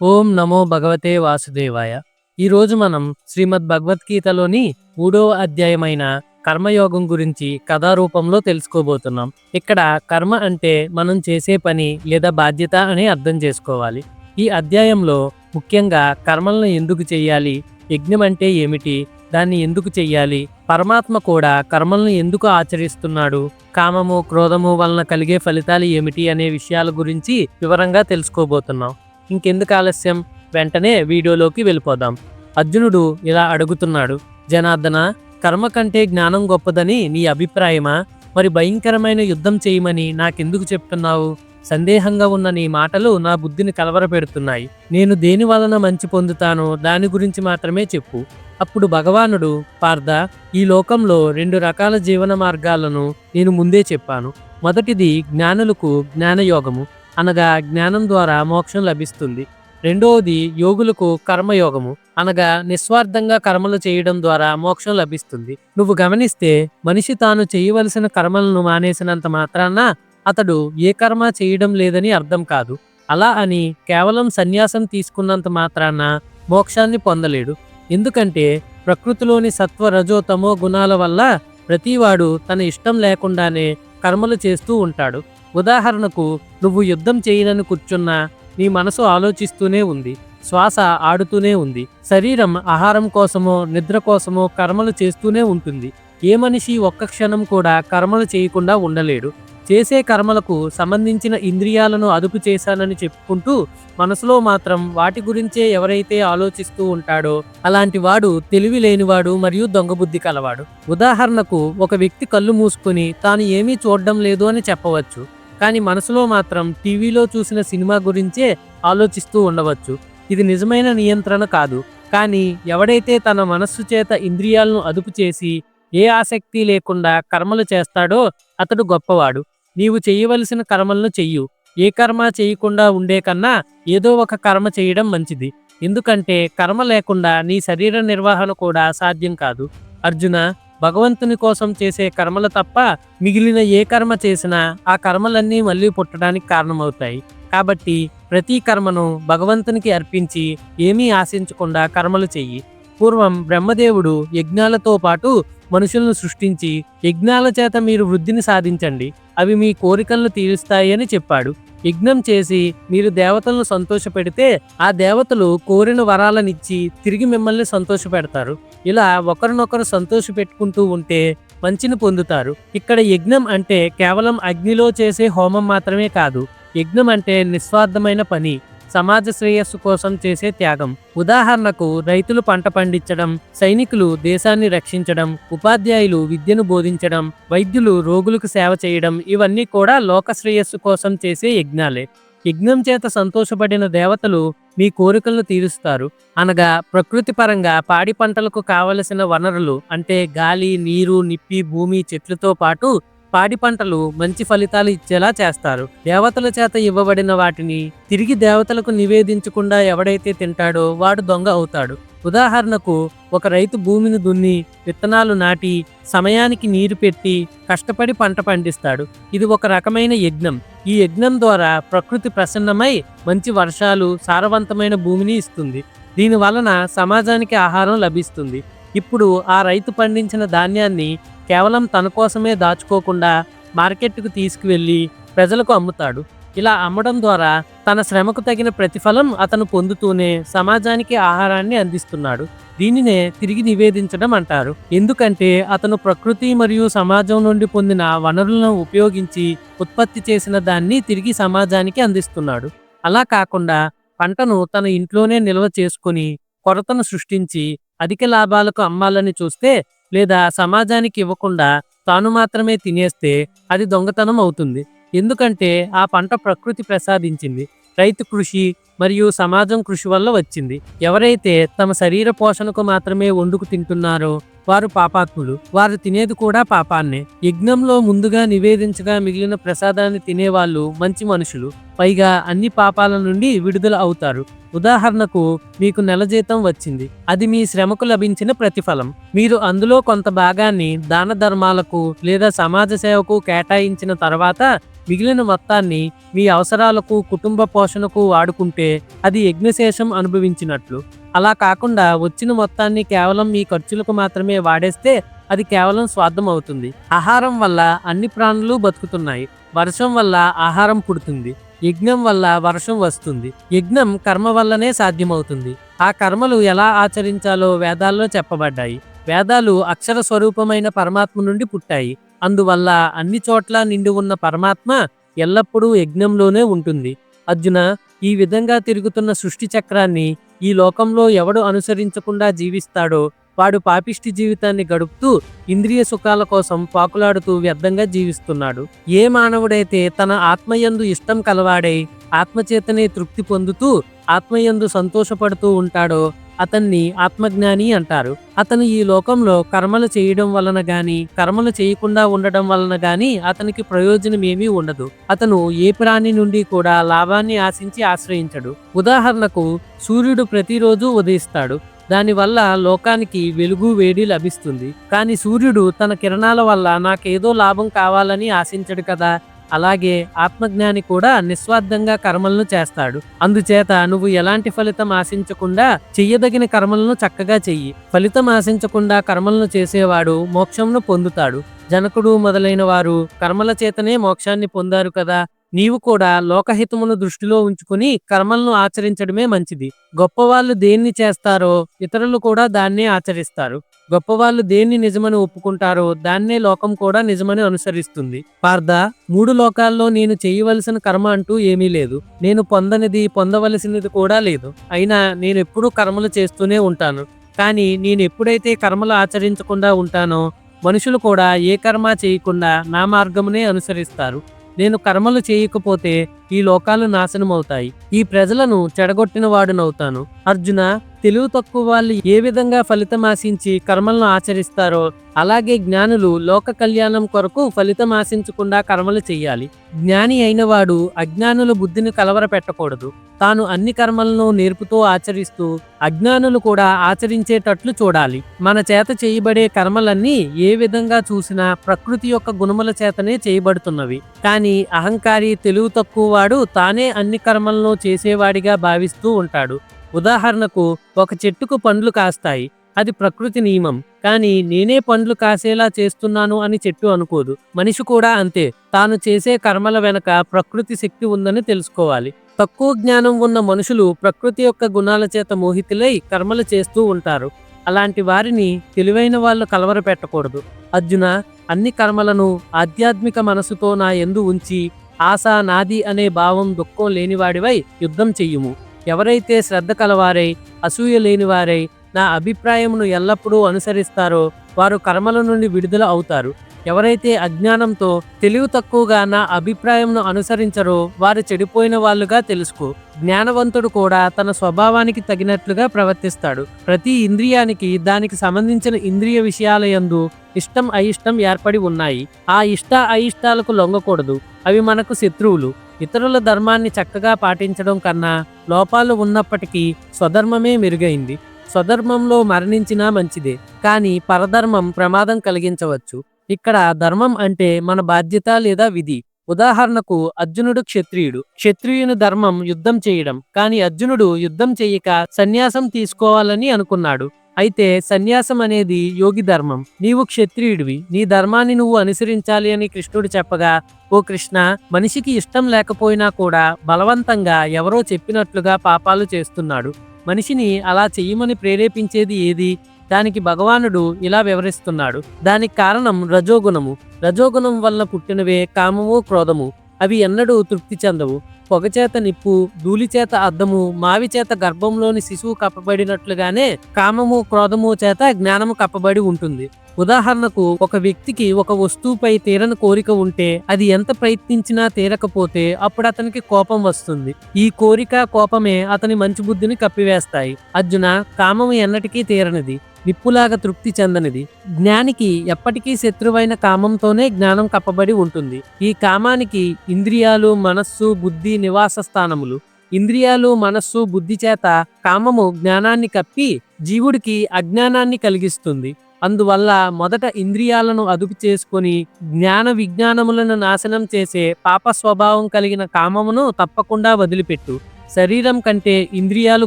ఓం నమో భగవతే వాసుదేవాయ. ఈరోజు మనం శ్రీమద్ భగవద్గీతలోని మూడవ అధ్యాయమైన కర్మయోగం గురించి కథారూపంలో తెలుసుకోబోతున్నాం. ఇక్కడ కర్మ అంటే మనం చేసే పని లేదా బాధ్యత అని అర్థం చేసుకోవాలి. ఈ అధ్యాయంలో ముఖ్యంగా కర్మలను ఎందుకు చేయాలి యజ్ఞం అంటే ఏమిటి దాన్ని ఎందుకు చెయ్యాలి పరమాత్మ కూడా కర్మలను ఎందుకు ఆచరిస్తున్నాడు కామము క్రోధము వలన కలిగే ఫలితాలు ఏమిటి అనే విషయాల గురించి వివరంగా తెలుసుకోబోతున్నాం. ఇంకెందుకు ఆలస్యం? వెంటనే వీడియోలోకి వెళ్ళిపోదాం. అర్జునుడు ఇలా అడుగుతున్నాడు జనార్దన కర్మ కంటే జ్ఞానం గొప్పదని నీ అభిప్రాయమా? మరి భయంకరమైన యుద్ధం చేయమని నాకెందుకు చెప్తున్నావు? సందేహంగా ఉన్న నీ మాటలు నా బుద్ధిని కలవరపెడుతున్నాయి. నేను దేని వలన మంచి పొందుతానో దాని గురించి మాత్రమే చెప్పు. అప్పుడు భగవానుడు పార్థ ఈ లోకంలో రెండు రకాల జీవన మార్గాలను నేను ముందే చెప్పాను. మొదటిది జ్ఞానులకు జ్ఞానయోగము. అనగా జ్ఞానం ద్వారా మోక్షం లభిస్తుంది. రెండవది యోగులకు కర్మయోగము. అనగా నిస్వార్థంగా కర్మలు చేయడం ద్వారా మోక్షం లభిస్తుంది. నువ్వు గమనిస్తే మనిషి తాను చేయవలసిన కర్మలను మానేసినంత మాత్రాన అతడు ఏ కర్మ చేయడం లేదని అర్థం కాదు. అలా అని కేవలం సన్యాసం తీసుకున్నంత మాత్రాన మోక్షాన్ని పొందలేడు. ఎందుకంటే ప్రకృతిలోని సత్వ రజో తమో గుణాల వల్ల ప్రతివాడు తన ఇష్టం లేకుండానే కర్మలు చేస్తూ ఉంటాడు. ఉదాహరణకు నువ్వు యుద్ధం చేయనని కూర్చున్నా నీ మనసు ఆలోచిస్తూనే ఉంది శ్వాస ఆడుతూనే ఉంది శరీరం ఆహారం కోసమో నిద్ర కోసమో కర్మలు చేస్తూనే ఉంటుంది. ఏ మనిషి ఒక్క క్షణం కూడా కర్మలు చేయకుండా ఉండలేడు. చేసే కర్మలకు సంబంధించిన ఇంద్రియాలను అదుపు చేశానని చెప్పుకుంటూ మనసులో మాత్రం వాటి గురించే ఎవరైతే ఆలోచిస్తూ ఉంటాడో అలాంటి వాడు తెలివి లేనివాడు మరియు దొంగబుద్ధి కలవాడు. ఉదాహరణకు ఒక వ్యక్తి కళ్ళు మూసుకుని తాను ఏమీ చూడడం లేదు అని చెప్పవచ్చు. కానీ మనసులో మాత్రం టీవీలో చూసిన సినిమా గురించే ఆలోచిస్తూ ఉండవచ్చు. ఇది నిజమైన నియంత్రణ కాదు. కానీ ఎవడైతే తన మనస్సు చేత ఇంద్రియాలను అదుపు చేసి ఏ ఆసక్తి లేకుండా కర్మలు చేస్తాడో అతడు గొప్పవాడు. నీవు చేయవలసిన కర్మలను చెయ్యు. ఏ కర్మ చేయకుండా ఉండే కన్నా ఏదో ఒక కర్మ చేయడం మంచిది. ఎందుకంటే కర్మ లేకుండా నీ శరీర నిర్వహణ కూడా సాధ్యం కాదు. అర్జున భగవంతుని కోసం చేసే కర్మలు తప్ప మిగిలిన ఏ కర్మ చేసినా ఆ కర్మలన్నీ మళ్ళీ పుట్టడానికి కారణమవుతాయి. కాబట్టి ప్రతి కర్మను భగవంతునికి అర్పించి ఏమీ ఆశించకుండా కర్మలు చెయ్యి. పూర్వం బ్రహ్మదేవుడు యజ్ఞాలతో పాటు మనుషులను సృష్టించి యజ్ఞాల చేత మీరు వృద్ధిని సాధించండి. అవి మీ కోరికలను తీరుస్తాయి అని చెప్పాడు. యజ్ఞం చేసి మీరు దేవతలను సంతోషపెడితే ఆ దేవతలు కోరిన వరాలనిచ్చి తిరిగి మిమ్మల్ని సంతోషపెడతారు. ఇలా ఒకరినొకరు సంతోష పెట్టుకుంటూ ఉంటే మంచిని పొందుతారు. ఇక్కడ యజ్ఞం అంటే కేవలం అగ్నిలో చేసే హోమం మాత్రమే కాదు. యజ్ఞం అంటే నిస్వార్థమైన పని. సమాజ శ్రేయస్సు కోసం చేసే త్యాగం. ఉదాహరణకు రైతులు పంట పండించడం సైనికులు దేశాన్ని రక్షించడం ఉపాధ్యాయులు విద్యను బోధించడం వైద్యులు రోగులకు సేవ చేయడం ఇవన్నీ కూడా లోక శ్రేయస్సు కోసం చేసే యజ్ఞాలే. యజ్ఞం చేత సంతోషపడిన దేవతలు మీ కోరికలను తీరుస్తారు. అనగా ప్రకృతి పరంగా పాడి పంటలకు కావలసిన వనరులు అంటే గాలి నీరు నిప్పి భూమి చెట్లతో పాటు పాడి పంటలు మంచి ఫలితాలు ఇచ్చేలా చేస్తారు. దేవతల చేత ఇవ్వబడిన వాటిని తిరిగి దేవతలకు నివేదించకుండా ఎవడైతే తింటాడో వాడు దొంగ అవుతాడు. ఉదాహరణకు ఒక రైతు భూమిని దున్ని విత్తనాలు నాటి సమయానికి నీరు పెట్టి కష్టపడి పంట పండిస్తాడు. ఇది ఒక రకమైన యజ్ఞం. ఈ యజ్ఞం ద్వారా ప్రకృతి ప్రసన్నమై మంచి వర్షాలు సారవంతమైన భూమిని ఇస్తుంది. దీని వలన సమాజానికి ఆహారం లభిస్తుంది. ఇప్పుడు ఆ రైతు పండించిన ధాన్యాన్ని కేవలం తన కోసమే దాచుకోకుండా మార్కెట్కు తీసుకువెళ్ళి ప్రజలకు అమ్ముతాడు. ఇలా అమ్మడం ద్వారా తన శ్రమకు తగిన ప్రతిఫలం అతను పొందుతూనే సమాజానికి ఆహారాన్ని అందిస్తున్నాడు. దీనినే తిరిగి నివేదించడం అంటారు. ఎందుకంటే అతను ప్రకృతి మరియు సమాజం నుండి పొందిన వనరులను ఉపయోగించి ఉత్పత్తి చేసిన దాన్ని తిరిగి సమాజానికి అందిస్తున్నాడు. అలా కాకుండా పంటను తన ఇంట్లోనే నిల్వ చేసుకుని కొరతను సృష్టించి అధిక లాభాలకు అమ్మాలని చూస్తే లేదా సమాజానికి ఇవ్వకుండా తాను మాత్రమే తినేస్తే అది దొంగతనం అవుతుంది. ఎందుకంటే ఆ పంట ప్రకృతి ప్రసాదించింది. రైతు కృషి మరియు సమాజం కృషి వల్ల వచ్చింది. ఎవరైతే తమ శరీర పోషణకు మాత్రమే వండుకు తింటున్నారో వారు పాపాత్ములు. వారు తినేది కూడా పాపాన్నే. యజ్ఞంలో ముందుగా నివేదించగా మిగిలిన ప్రసాదాన్ని తినేవాళ్ళు మంచి మనుషులు. పైగా అన్ని పాపాల నుండి విడుదల అవుతారు. ఉదాహరణకు మీకు నెల జీతం వచ్చింది. అది మీ శ్రమకు లభించిన ప్రతిఫలం. మీరు అందులో కొంత భాగాన్ని దాన ధర్మాలకు లేదా సమాజ సేవకు కేటాయించిన తర్వాత మిగిలిన మొత్తాన్ని మీ అవసరాలకు కుటుంబ పోషణకు వాడుకుంటే అది యజ్ఞశేషం అనుభవించినట్లు. అలా కాకుండా వచ్చిన మొత్తాన్ని కేవలం మీ ఖర్చులకు మాత్రమే వాడేస్తే అది కేవలం స్వార్థం అవుతుంది. ఆహారం వల్ల అన్ని ప్రాణులు బతుకుతున్నాయి. వర్షం వల్ల ఆహారం పుడుతుంది. యజ్ఞం వల్ల వర్షం వస్తుంది. యజ్ఞం కర్మ వల్లనే సాధ్యమవుతుంది. ఆ కర్మలు ఎలా ఆచరించాలో వేదాల్లో చెప్పబడ్డాయి. వేదాలు అక్షర స్వరూపమైన పరమాత్మ నుండి పుట్టాయి. అందువల్ల అన్ని చోట్ల నిండి ఉన్న పరమాత్మ ఎల్లప్పుడూ యజ్ఞంలోనే ఉంటుంది. అర్జున ఈ విధంగా తిరుగుతున్న సృష్టి చక్రాన్ని ఈ లోకంలో ఎవడు అనుసరించకుండా జీవిస్తాడో వాడు పాపిష్టి జీవితాన్ని గడుపుతూ ఇంద్రియ సుఖాల కోసం పాకులాడుతూ వ్యర్థంగా జీవిస్తున్నాడు. ఏ మానవుడైతే తన ఆత్మయందు ఇష్టం కలవాడై ఆత్మచేతనే తృప్తి పొందుతూ ఆత్మయందు సంతోషపడుతూ ఉంటాడో అతన్ని ఆత్మజ్ఞాని అంటారు. అతను ఈ లోకంలో కర్మలు చేయడం వలన గాని కర్మలు చేయకుండా ఉండడం వలన గాని అతనికి ప్రయోజనం ఏమీ ఉండదు. అతను ఏ ప్రాణి నుండి కూడా లాభాన్ని ఆశించి ఆశ్రయించడు. ఉదాహరణకు సూర్యుడు ప్రతిరోజు ఉదయిస్తాడు. దానివల్ల లోకానికి వెలుగు వేడి లభిస్తుంది. కానీ సూర్యుడు తన కిరణాల వల్ల నాకేదో లాభం కావాలని ఆశించడు కదా. అలాగే ఆత్మజ్ఞాని కూడా నిస్వార్థంగా కర్మలను చేస్తాడు. అందుచేత నువ్వు ఎలాంటి ఫలితం ఆశించకుండా చెయ్యదగిన కర్మలను చక్కగా చెయ్యి. ఫలితం ఆశించకుండా కర్మలను చేసేవాడు మోక్షంను పొందుతాడు. జనకుడు మొదలైన వారు కర్మల చేతనే మోక్షాన్ని పొందారు కదా. నీవు కూడా లోకహితమును దృష్టిలో ఉంచుకుని కర్మలను ఆచరించడమే మంచిది. గొప్పవాళ్ళు దేన్ని చేస్తారో ఇతరులు కూడా దాన్నే ఆచరిస్తారు. గొప్పవాళ్ళు దేన్ని నిజమని ఒప్పుకుంటారో దాన్నే లోకం కూడా నిజమని అనుసరిస్తుంది. పార్థ మూడు లోకాల్లో నేను చేయవలసిన కర్మ అంటూ ఏమీ లేదు. నేను పొందనిది పొందవలసినది కూడా లేదు. అయినా నేను ఎప్పుడూ కర్మలు చేస్తూనే ఉంటాను. కానీ నేను ఎప్పుడైతే కర్మలు ఆచరించకుండా ఉంటానో మనుషులు కూడా ఏ కర్మ చేయకుండా నా మార్గమునే అనుసరిస్తారు. నేను కర్మలు చేయకపోతే ఈ లోకాలు నాశనమవుతాయి. ఈ ప్రజలను చెడగొట్టిన వాడునవుతాను అర్జున తెలివి తక్కువ వాళ్ళు ఏ విధంగా ఫలితం ఆశించి కర్మలను ఆచరిస్తారో అలాగే జ్ఞానులు లోక కళ్యాణం కొరకు ఫలితం ఆశించకుండా కర్మలు చేయాలి. జ్ఞాని అయినవాడు అజ్ఞానుల బుద్ధిని కలవర పెట్టకూడదు తాను అన్ని కర్మలను నేర్పుతూ ఆచరిస్తూ అజ్ఞానులు కూడా ఆచరించేటట్లు చూడాలి. మన చేత చేయబడే కర్మలన్నీ ఏ విధంగా చూసినా ప్రకృతి యొక్క గుణముల చేతనే చేయబడుతున్నవి. కానీ అహంకారి తెలివి తక్కువ వాడు తానే అన్ని కర్మలను చేసేవాడిగా భావిస్తూ ఉంటాడు. ఉదాహరణకు ఒక చెట్టుకు పండ్లు కాస్తాయి. అది ప్రకృతి నియమం. కానీ నేనే పండ్లు కాసేలా చేస్తున్నాను అని చెట్టు అనుకోదు. మనిషి కూడా అంతే. తాను చేసే కర్మల వెనక ప్రకృతి శక్తి ఉందని తెలుసుకోవాలి. తక్కువ జ్ఞానం ఉన్న మనుషులు ప్రకృతి యొక్క గుణాల చేత మోహితులై కర్మలు చేస్తూ ఉంటారు. అలాంటి వారిని తెలివైన వాళ్ళు కలవరపెట్టకూడదు. అర్జున అన్ని కర్మలను ఆధ్యాత్మిక మనసుతో నా ఎందు ఉంచి ఆశ నాది అనే భావం దుఃఖం లేనివాడివై యుద్ధం చెయ్యుము. ఎవరైతే శ్రద్ధ కలవారై అసూయ లేనివారై నా అభిప్రాయమును ఎల్లప్పుడూ అనుసరిస్తారో వారు కర్మల నుండి విడుదల అవుతారు. ఎవరైతే అజ్ఞానంతో తెలివి తక్కువగా నా అభిప్రాయంను అనుసరించరో వారు చెడిపోయిన వాళ్ళుగా తెలుసుకో. జ్ఞానవంతుడు కూడా తన స్వభావానికి తగినట్లుగా ప్రవర్తిస్తాడు. ప్రతి ఇంద్రియానికి దానికి సంబంధించిన ఇంద్రియ విషయాల యందు ఇష్టం అయిష్టం ఏర్పడి ఉన్నాయి. ఆ ఇష్ట అయిష్టాలకు లొంగకూడదు. అవి మనకు శత్రువులు. ఇతరుల ధర్మాన్ని చక్కగా పాటించడం కన్నా లోపాలు ఉన్నప్పటికీ స్వధర్మమే మెరుగైంది. స్వధర్మంలో మరణించినా మంచిదే కానీ పరధర్మం ప్రమాదం కలిగించవచ్చు. ఇక్కడ ధర్మం అంటే మన బాధ్యత లేదా విధి. ఉదాహరణకు అర్జునుడు క్షత్రియుడు. క్షత్రియుని ధర్మం యుద్ధం చేయడం కానీ అర్జునుడు యుద్ధం చేయక సన్యాసం తీసుకోవాలని అనుకున్నాడు. అయితే సన్యాసం అనేది యోగి ధర్మం. నీవు క్షత్రియుడివి. నీ ధర్మాన్ని నువ్వు అనుసరించాలి అని కృష్ణుడు చెప్పగా ఓ కృష్ణ మనిషికి ఇష్టం లేకపోయినా కూడా బలవంతంగా ఎవరో చెప్పినట్లుగా పాపాలు చేస్తున్నాడు. మనిషిని అలా చెయ్యమని ప్రేరేపించేది ఏది? దానికి భగవానుడు ఇలా వివరిస్తున్నాడు. దానికి కారణం రజోగుణము. రజోగుణం వల్ల పుట్టినవే కామము క్రోధము. అవి ఎన్నడూ తృప్తి చెందవు. పొగచేత నిప్పు ధూళిచేత అద్దము మావిచేత గర్భంలోని శిశువు కప్పబడినట్లుగానే కామము క్రోధము చేత జ్ఞానము కప్పబడి ఉంటుంది. ఉదాహరణకు ఒక వ్యక్తికి ఒక వస్తువుపై తీరని కోరిక ఉంటే అది ఎంత ప్రయత్నించినా తీరకపోతే అప్పుడు అతనికి కోపం వస్తుంది. ఈ కోరిక కోపమే అతని మంచి బుద్ధిని కప్పివేస్తాయి. అర్జున కామము ఎన్నటికీ తీరనిది. నిప్పులాగా తృప్తి చెందనిది. జ్ఞానికి ఎప్పటికీ శత్రువైన కామంతోనే జ్ఞానం కప్పబడి ఉంటుంది. ఈ కామానికి ఇంద్రియాలు మనస్సు బుద్ధి నివాస స్థానములు. ఇంద్రియాలు మనస్సు బుద్ధి చేత కామము జ్ఞానాన్ని కప్పి జీవుడికి అజ్ఞానాన్ని కలిగిస్తుంది. అందువల్ల మొదట ఇంద్రియాలను అదుపు చేసుకొని జ్ఞాన విజ్ఞానములను నాశనం చేసే పాప స్వభావం కలిగిన కామమును తప్పకుండా వదిలిపెట్టు. శరీరం కంటే ఇంద్రియాలు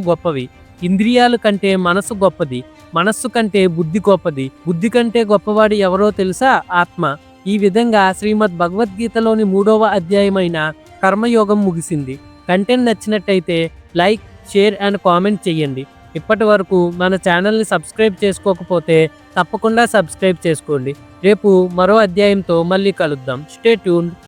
గొప్పవి. ఇంద్రియాలు కంటే మనసు గొప్పది మనస్సు కంటే బుద్ధి గొప్పది. బుద్ధి కంటే గొప్పవాడు ఎవరో తెలుసా? ఆత్మ. ఈ విధంగా శ్రీమద్ భగవద్గీతలోని మూడవ అధ్యాయమైన కర్మయోగం ముగిసింది. కంటెంట్ నచ్చినట్టయితే లైక్ షేర్ అండ్ కామెంట్ చేయండి. ఇప్పటి వరకు మన ఛానల్ని సబ్స్క్రైబ్ చేసుకోకపోతే తప్పకుండా సబ్స్క్రైబ్ చేసుకోండి. రేపు మరో అధ్యాయంతో మళ్ళీ కలుద్దాం. Stay tune